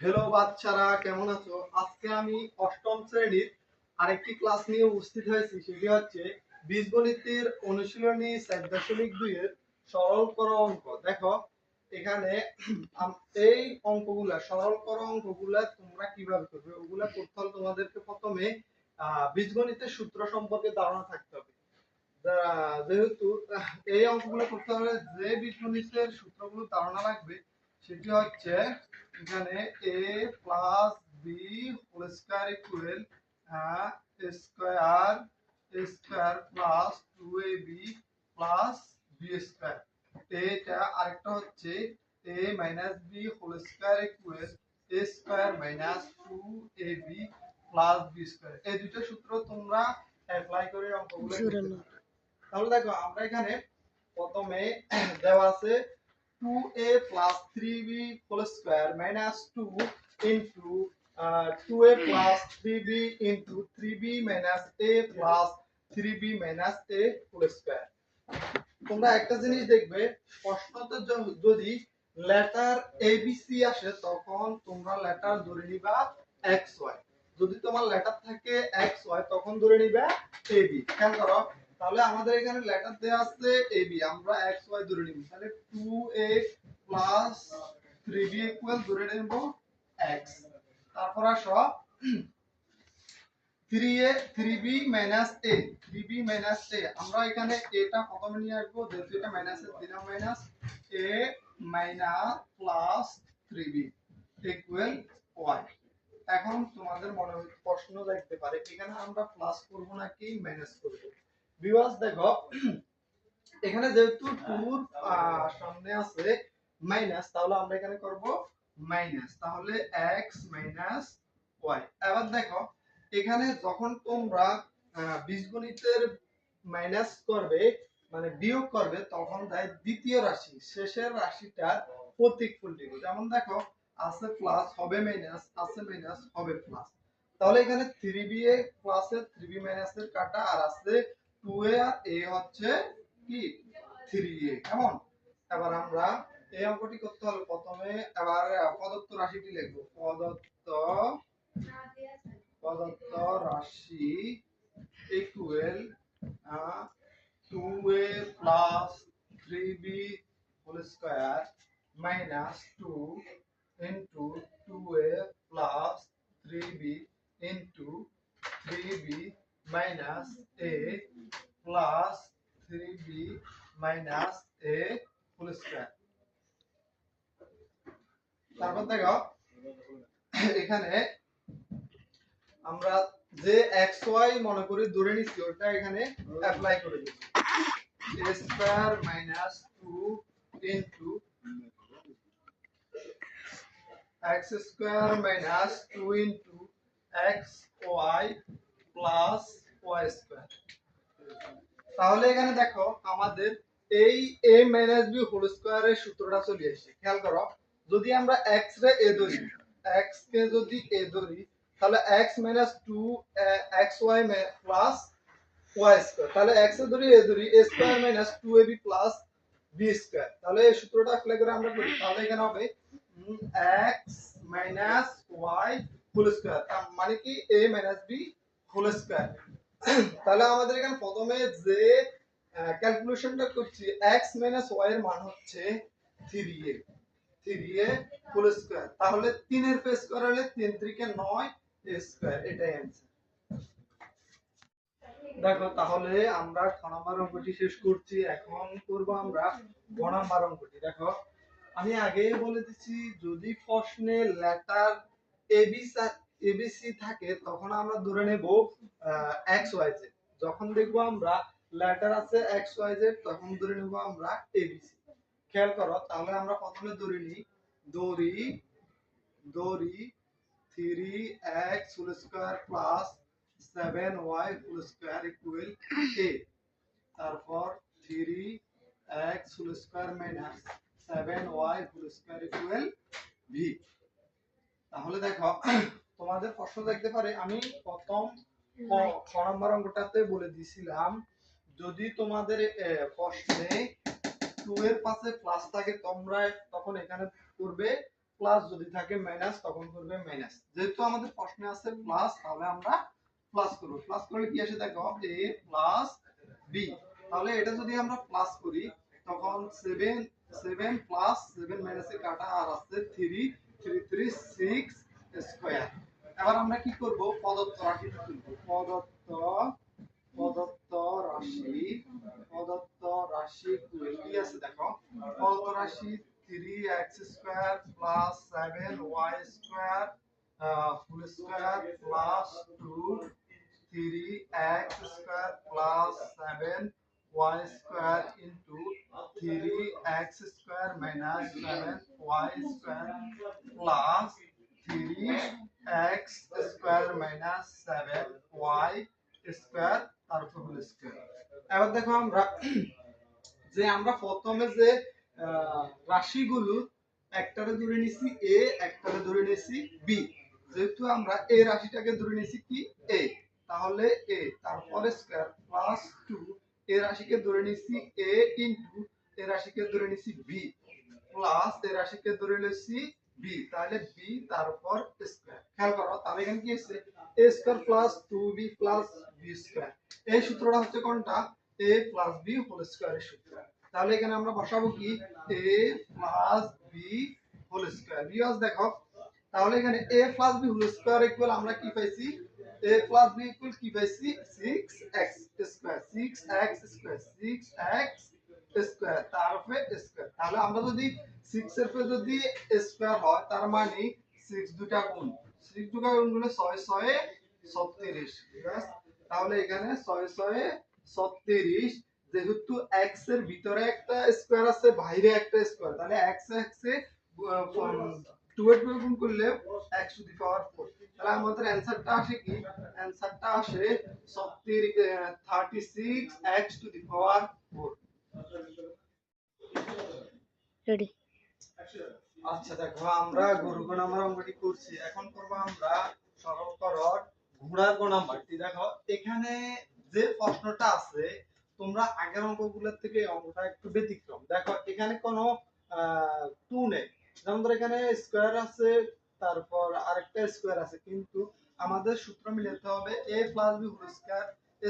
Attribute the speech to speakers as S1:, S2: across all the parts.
S1: Hello বাচ্চারা, কেমন আছো? আজকে আমি অষ্টম শ্রেণির আরেকটি ক্লাস নিয়ে উপস্থিত হয়েছি, সেটি হচ্ছে বীজগণিতের অনুশীলনী চার দশমিক দুইয়ের সরল কর অঙ্ক। দেখো, এখানে এই অঙ্কগুলা সরল কর অঙ্কগুলা তোমরা কীভাবে করবে, ওগুলা করতে হলে তোমাদেরকে প্রথমে বীজগণিতের সূত্র সম্পর্কে ধারণা থাকতে হবে। যেহেতু এই অঙ্কগুলো করতে হলে যে বীজগণিতের সূত্রগুলো ধারণা লাগবে সেটি হচ্ছে এখানে a plus b whole square equal square square plus two a b plus b square এটা আরেকটা হচ্ছে a minus b whole square equal a square minus two a b plus b square এই দুটো সূত্র তোমরা অ্যাপ্লাই করে অঙ্কগুলো তাহলে দেখো আমরা এখানে প্রথমে দেওয়া আছে 2a plus 3b whole square minus 2 into uh, 2a plus 3b into 3b minus a plus 3b minus a whole square. তোমরা একটা জিনিস দেখবে প্রশ্নতে যদি লেটার এবিসি আসে তখন তোমরা লেটার ধরে নিবা এক্স ওয়াই যদি তোমার লেটার থাকে এক্স ওয়াই তখন ধরে নিবা এবি খেয়াল করো তাহলে আমাদের এখানে লেটার দেওয়া আছে এবি আমরা এক্স ওয়াই ধরে নিব। তাহলে two a plus three b equal ধরে নেব এক্স তারপর আসো three a three b minus a three b minus a আমরা এখানে এটা প্রথমে নিয়ে আসব, যেহেতু এটা মাইনাস এ দিলাম minus a minus plus three b equal y এখন তোমাদের মনে প্রশ্ন দেখতে পারে, এখানে আমরা প্লাস করব নাকি মাইনাস করব? বিবাস দেখো, এখানে যেহেতু টুর সামনে আছে মাইনাস তাহলে আমরা এখানে করব মাইনাস তাহলে এক্স মাইনাস ওয়াই এবার দেখো, এখানে যখন তোমরা বীজগণিতের মাইনাস করবে মানে বিয়োগ করবে, তখন দ্বিতীয় রাশি। শেষের রাশিটার প্রতীক উল্টিব যেমন দেখো, আছে প্লাস হবে মাইনাস আছে মাইনাস হবে প্লাস তাহলে এখানে থ্রি বি এ প্লাসের থ্রি বি মাইনাসের কাটা, আর আছে টু এ আর এ হচ্ছে কি? থ্রি এ কেমন? এবার আমরা এই অঙ্কটি করতে হলে প্রথমে এবার প্রদত্ত রাশিটি লিখব। প্রদত্ত প্রদত্ত রাশি equal to a plus three b whole square minus two into two a plus three b into three b a plus three b minus a whole square তারপর দেখো, এখানে আমরা যে এক্স ওয়াই মনে করি ধরে নিচ্ছি ওটা এখানে অ্যাপ্লাই করে দিচ্ছি a square minus two into x square minus two into x y plus y square তাহলে এখানে দেখো আমাদের এই a মাইনাস বি হোল স্কয়ারের সূত্রটা চলে আসছে খেয়াল করো, যদি আমরা x রে a ধরি, x কে যদি a ধরি, তাহলে x minus two x y plus y square তাহলে x এ ধরি, a ধরি, a square minus two a b plus b square তাহলে এই সূত্রটা অ্যাপ্লাই করে আমরা করি। তাহলে এখানে হবে x minus y whole square মানে কি? a minus b whole square তাহলে আমাদের এখানে প্রথমে যে ক্যালকুলেশনটা করছি, x মাইনাস এর মান হচ্ছে three a three a whole square তাহলে তিনের পেস করালে তিন ত্রিকে নয় স্কোয়ার এটাই অ্যান্সার দেখো, তাহলে আমরা ছ নম্বর অঙ্কটি শেষ করছি। এখন করব আমরা গ নম্বর অঙ্কটি। দেখো, আমি আগেই বলে দিচ্ছি, যদি প্রশ্নে লেটার এবিসি এবিসি থাকে, তখন আমরা ধরে নেব এক্স ওয়াই জেড যখন দেখব আমরা লেটার আছে এক্স ওয়াই জেড তখন ধরে নেব আমরা এবিসি খেয়াল করো, তাহলে আমরা প্রথমে ধরে নিই, দড়ি দড়ি three x whole square plus seven y whole square equal a তারপর three x whole square minus seven y whole square equal b তাহলে দেখো তোমাদের প্রশ্ন দেখতে পারে আমি প্রথম ক নম্বর অঙ্কটাতে বলে দিছিলাম যদি তোমাদের প্রশ্নে টু এর পাশে প্লাস থাকে তোমরা তখন এখানে করবে প্লাস যদি থাকে মাইনাস তখন করবে মাইনাস যেহেতু আমাদের প্রশ্নে আছে প্লাস তাহলে আমরা প্লাস করব। প্লাস করলে কি আসে দেখো এ প্লাস বি তাহলে এটা যদি আমরা প্লাস করি তখন সেভেন সেভেন প্লাস সেভেন মাইনাসে কাটা আর আসছে three three three six square এবার আমরা কি করব? প্রদত্ত রাশি তুলব। প্রদত্ত প্রদত্ত রাশি প্রদত্ত রাশি কি আছে দেখো? প্রদত্ত রাশি three x square plus seven y square full square plus three x square plus seven square minus seven y three x square minus seven y square তারপর হোল স্কোয়ার। এবার দেখো আমরা, যে আমরা প্রথমে যে রাশিগুলো একটারে ধরে নিছি এ একটারে ধরে নিছি বি যেহেতু আমরা এ রাশিটাকে ধরে নিছি কি? এ তাহলে এ তারপরে স্কোয়ার প্লাস টু এ রাশিকে ধরে নিছি এ ইন্টু এ রাশিকে ধরে নিছি বি প্লাস এ রাশিকে ধরে নিছি বি তাহলে বি তারপর স্কোয়ার খেয়াল করো, তাহলে এখানে কি আছে? A square plus two b এই সূত্রটা হচ্ছে কোনটা? এ প্লাস বি হোল স্কোয়ারের সূত্র। তাহলে এখানে আমরা বসাবো কি? এ প্লাস হোল স্কোয়ার বিয়াস দেখো, তাহলে এখানে a plus b whole square equal আমরা কি পাইছি? A প্লাস বি ইকুয়াল কি পাইছি? 6x square 6x square 6x square তারপরে স্কয়ার তাহলে আমরা যদি 6 এর যদি স্কয়ার হয়, তার মানে 6 দুটা গুণ। 6 দুটা গুণ করলে 6 6 36 ঠিক আছে তাহলে এখানে 6 6 36 যেহেতু x এর ভিতরে একটা স্কয়ার আছে, বাইরে একটা স্কয়ার তাহলে x x এ টু এর গুণ করলে x টু পাওয়ার 4 তাহলে আমাদের অ্যানসারটা আসে কি? অ্যানসারটা আসে 36 x to the power 4
S2: ready
S1: আচ্ছা দেখো, আমরা করছি। এখন করব আমরা সরল করর নাম্বারটি। দেখো, এখানে যে প্রশ্নটা আছে, তোমরা আগের অঙ্কগুলোর থেকে অঙ্কটা একটু ব্যতিক্রম। দেখো, এখানে কোনো টু নেই। যেমন ধর, এখানে স্কোয়ার আছে, তারপর আরেকটা স্কোয়ার আছে। কিন্তু আমাদের সূত্র মিলাতে হবে a plus b whole square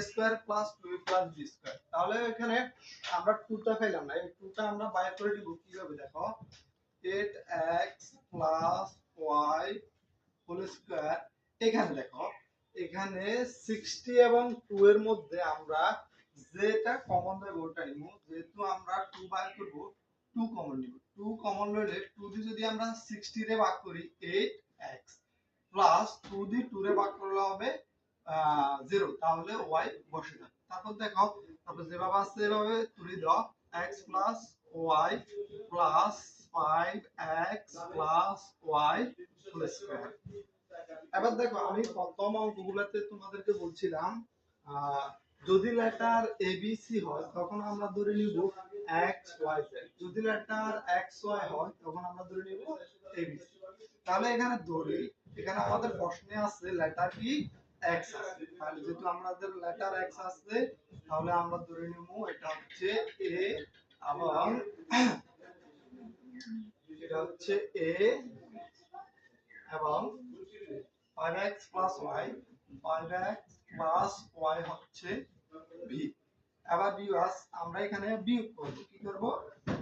S1: square plus 2a plus b square তাহলে এখানে আমরা টুটা পেলাম না। এই টুটা আমরা বাইর করে দিব কীভাবে? দেখো 8x plus y whole square এখানে দেখো, এখানে 60 এবং 2 এর মধ্যে আমরা যেটা কমন দেব ওটা নিব। যেহেতু আমরা 2 বাইর করব 2 কমন নিব। 2 কমন লইলে 2 দিয়ে যদি আমরা 60 রে ভাগ করি 8x প্লাস 2 দিয়ে 2 রে ভাগ করলে হবে 0 তাহলে y বসে যাবে। তারপর দেখো, তারপর যেভাবে আছে এভাবে তুলে দাও। x plus y plus 5x plus y whole square এবার দেখো, আমি প্রথম অঙ্কগুলোতে তোমাদেরকে বলছিলাম যদি লেটার এ বি সি হয়, তখন আমরা ধরে নিব এক্স ওয়াই জেড যদি লেটার এক্স ওয়াই হয়, তখন আমরা ধরে নিব এ বি সি তাহলে এখানে ধরি, এখানে আমাদের প্রশ্নে আছে লেটার কি এক্স আছে তাহলে যেহেতু আমাদের লেটার এক্স আছে তাহলে আমরা ধরে নিব এটা হচ্ছে এ এবং এটা হচ্ছে এ এবং 5x plus y 5x plus y হচ্ছে v এবার বিয়োগ আমরা এখানে বিয়োগ করব। কি করব?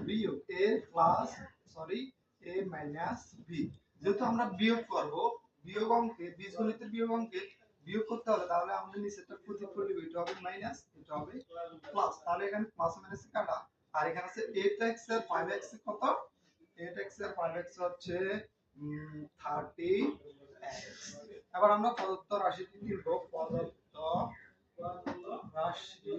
S1: বিয়োগ a plus sorry a minus b যেহেতু আমরা বিয়োগ করব, বিয়োগ অঙ্কে, বীজগণিতের বিয়োগ অঙ্কে বিয়োগ করতে হবে তাহলে আমরা নিচেরটা প্রতি করলে এটা হবে মাইনাস এটা হবে প্লাস তাহলে এখানে প্লাস মাইনাস কাটা। আর এখানে আছে 8x এর 5x এর কত? 8x এর 5x হচ্ছে উম, 30 এবার আমরা প্রদত্ত রাশিটি লিখব প্রদত্ত রাশি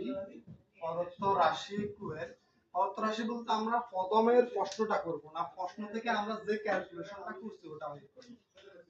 S1: প্রদত্ত রাশি কুয়ের। প্রদত্ত রাশি বলতে আমরা প্রথমের প্রশ্নটা করব না প্রশ্ন থেকে আমরা যে ক্যালকুলেশনটা করছি ওটা আমি করব।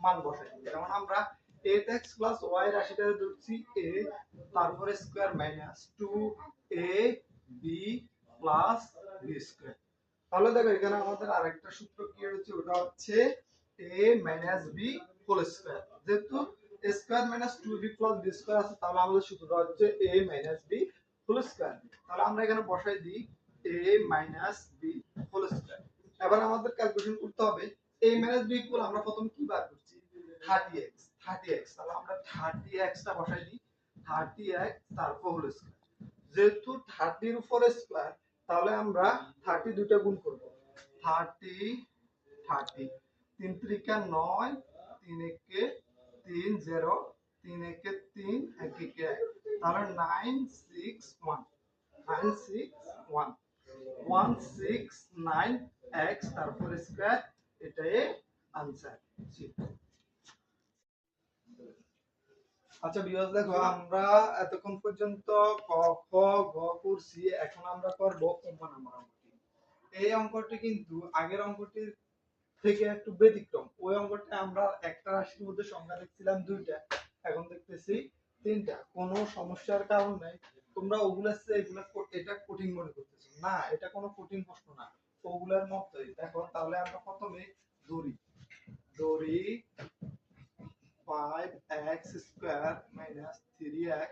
S1: মান বসাই দিই। যেমন আমরা এইট এক্স প্লাস ওয়াই রাশিটা ধরছি এ তারপরে square minus two a b plus b square তাহলে দেখো এখানে আমাদের আরেকটা সূত্র কি হচ্ছে ওটা হচ্ছে a minus b whole square যেহেতু square minus two b plus b square আছে, তাহলে আমাদের সূত্রটা হচ্ছে a minus b whole square তাহলে আমরা এখানে বসাই দিই a minus b whole square এবার আমাদের ক্যালকুলেশন করতে হবে এ মাইনাস বি ইকুয়াল আমরা প্রথম কি বার করছি থার্টি এক্স থার্টি এক্স তাহলে আমরা থার্টি এক্সটা বসাই দিই থার্টি এক্স তারপর হোল যেহেতু থার্টির উপরে স্কোয়ার তাহলে আমরা থার্টি দুইটা গুণ করব। থার্টি থার্টি তিন ত্রিকা নয়, তিন একে তিন জিরো তিন একে তিন, এক একে এক। তাহলে nine six one nine six one one six nine x তারপর স্কোয়ার এটাই আনসার আচ্ছা বিয়াস দেখো আমরা এতক্ষণ পর্যন্ত ক খ গ করছি এখন আমরা করব অঙ্ক নাম্বার অঙ্কটি। এই অঙ্কটি কিন্তু আগের অঙ্কটির থেকে একটু ব্যতিক্রম। ওই অঙ্কটা আমরা একটা রাশির মধ্যে সংখ্যা দেখছিলাম দুইটা এখন দেখতেছি তিনটা। কোনো সমস্যার কারণে তোমরা ওগুলা এগুলা এটা কঠিন মনে করতেছো। না এটা কোনো কঠিন প্রশ্ন না। ওগুলার মতই। দেখো তাহলে আমরা প্রথমে দড়ি ধরি 5x square minus 3x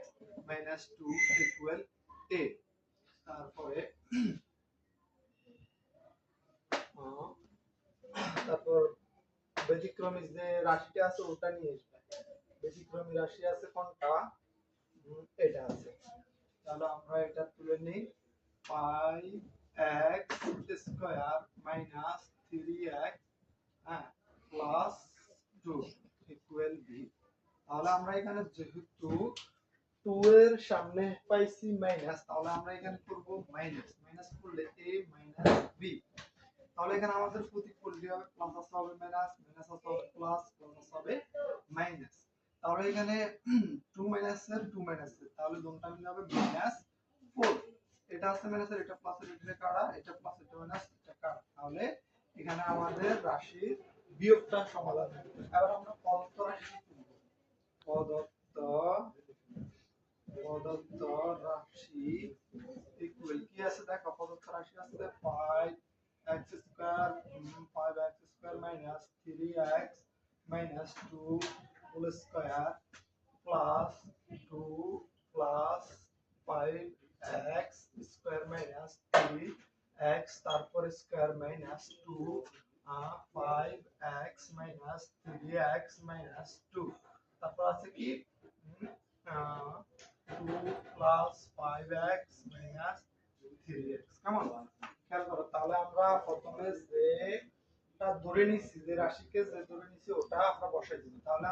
S1: minus 2 equal 8 তারপরে তারপর ব্যতিক্রমী যে রাশিটা আছে ওটা নিয়ে আসবে। ব্যতিক্রমী রাশি আছে কোনটা? এটা আছে। তাহলে আমরা এটা তুলে নিই। 5x স্কয়ার মাইনাস 3x হ্যাঁ প্লাস 2 বি তাহলে আমরা এখানে যেহেতু 2 এর সামনে পাইছি মাইনাস তাহলে আমরা এখানে করব মাইনাস মাইনাস করলে a মাইনাস b তাহলে এখানে আমাদের প্রতীক করলে হবে প্লাস আসতে হবে মাইনাস মাইনাস আসতে হবে প্লাস প্লাস হবে মাইনাস তাহলে এখানে 2 মাইনাস এর 2 মাইনাস এর। তাহলে দুটো মিলে হবে মাইনাস 4 এটা আছে মাইনাস এর, এটা প্লাস এর, এটা কাটা এটা প্লাস এটা মাইনাস এটা কাটা তাহলে এখানে আমাদের রাশির বিয়োগটা সমাধান এবার আমরা তুলব প্রদত্ত প্রদত্ত রাশি ইকুয়াল কি আছে দেখো? প্রদত্ত রাশি আছে 5 x square 5 x square minus 3x minus 2 whole square plus 2 plus 5x square minus 3x তারপর square minus 2 ah, 5x minus 3x minus 2 তারপর আছে কি উম, আহ, 2 প্লাস 5x মাইনাস 3x কেমন খেয়াল করো তাহলে আমরা প্রথমে যে টা ধরে নিছি যে ধরে নিছি ওটা আমরা বসাই তাহলে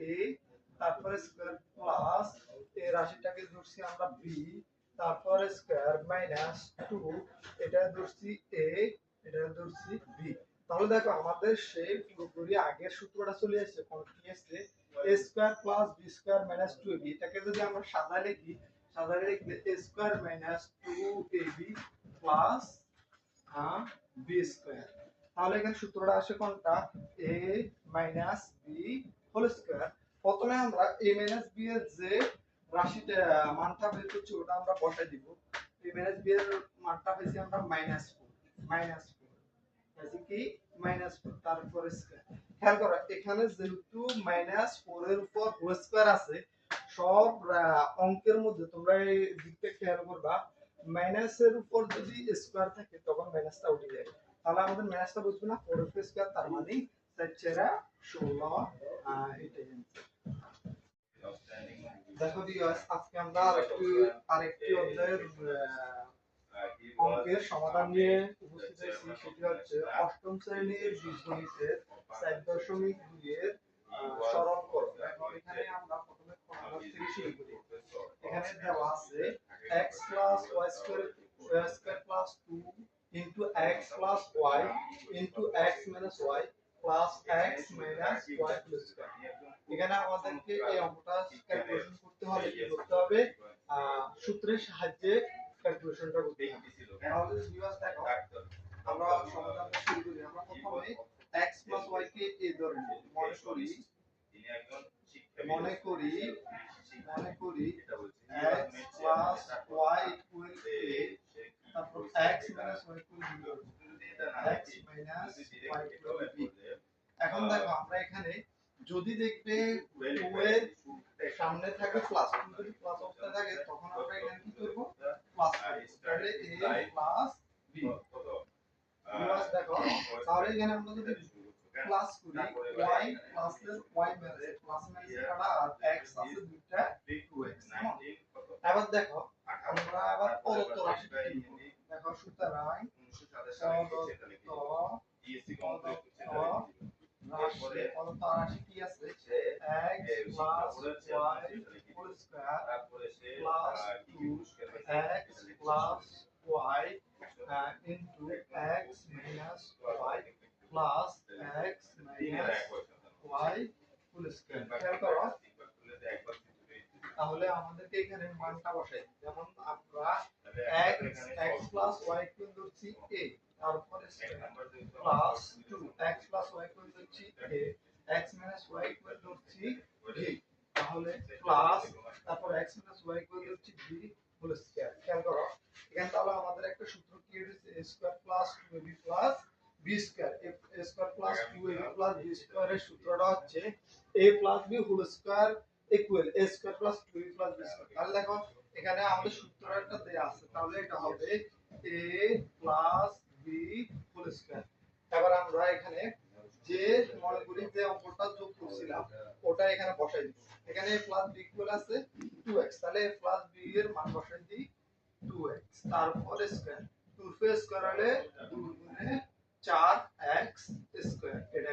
S1: a, তারপরে প্লাস মাইনাস 2 এটা ধরছি a এটা ধরছি b তাহলে দেখো আমাদের সেই পুরোপুরি আগের সূত্রটা চলে আসছে কোন কি আসছে a square plus b square minus 2ab এটাকে যদি আমরা সাজায় লিখি সাজায় লিখলে a square minus 2ab plus হ্যাঁ বি স্কয়ার তাহলে এখানে সূত্রটা আসে কোনটা? A minus b whole square প্রথমে আমরা a মাইনাস b এর যে রাশিটা, মানটা বের করছি, ওটা আমরা বসাই দিব। A মাইনাস b এর মানটা পেয়েছি আমরা মাইনাস ফোর মাইনাস ফোর কি? মাইনাস ফোর তারপরে স্কয়ার খেয়াল করো, এখানে যেহেতু মাইনাস ফোর এর উপর হোল স্কয়ার আছে, সব অঙ্কের মধ্যে তোমরা এই দিকটা খেয়াল করবা। মাইনাসের উপর যদি স্কোয়ার থাকে, তখন মাইনাসটা উঠে যাবে তাহলে আমাদের মাইনাসটা বুঝবে না ফোর এফ স্কোয়ার তার মানে চার ষোলো দেখো viewers, আজকে আমরা আরেকটি আরেকটি অধ্যায়ের অঙ্কের সমাধান নিয়ে উপস্থিত হয়েছি সেটি হচ্ছে অষ্টম শ্রেণির বীজগণিতের চার দশমিক দুইয়ের সরল করো এখানে আমরা প্রথমে খরচ থেকে শুরু করি। এখানে দেওয়া আছে x y square y square plus 2 into x plus y into x minus y plus x minus y plus এখানে আমাদেরকে এই অঙ্কটা ক্যালকুলেশন করতে হলে কি করতে হবে? সূত্রের সাহায্যে ক্যালকুলেশনটা করতে হবে। আমরা সমাধানটা শুরু করি। আমরা প্রথমে x y কে a ধরে মনে করি মনে করি মনে করি, x plus y তারপর x minus y equal b x minus y equal b এখন দেখো আমরা এখানে যদি দেখবে 2 এর সামনে থাকে প্লাস যদি প্লাস অবস্থায় থাকে তখন আমরা এখানে কি করব? প্লাস তাহলে a প্লাস b প্লাস দেখো তাহলে এখানে আমরা যদি প্লাস করি y plus y plus minus কাটা আর x আছে দুইটা 2x এবার দেখো, আমরা আবার প্রদত্ত রাশি দেখো, সুতরাং রাশি প্রদত্ত রাশি কি আছে? x plus y whole square plus 2x plus y into x minus y plus x minus y whole square খেয়াল করো তাহলে আমাদেরকে এখানে মানটা বসাই যেমন আমরা x x y equal a, তারপরে plus 2 x y equal a, x y equal ধরছি b তাহলে প্লাস তারপর x y ইকুয়াল ধরছি b হোল স্কয়ার খেয়াল করো, এখানে তাহলে আমাদের একটা সূত্র কি হয়েছে a square plus 2ab plus b square a square plus 2ab plus b square এর সূত্রটা হচ্ছে a plus b whole square equal a square plus 2ab plus b square তাহলে দেখো, এখানে আমাদের সূত্রটা দেয়া আছে, তাহলে এটা হবে a plus b whole square এবার আমরা এখানে যে মনে করি যে অঙ্কটা যোগ করছিলাম, ওটা এখানে বসাই দিব। এখানে প্লাস b ইকুয়াল আছে 2x তাহলে প্লাস b এর মান বসাই দিই 2x তারপরে স্কয়ার 2 স্কয়ার হলে 2 গুণে 4x স্কয়ার এটা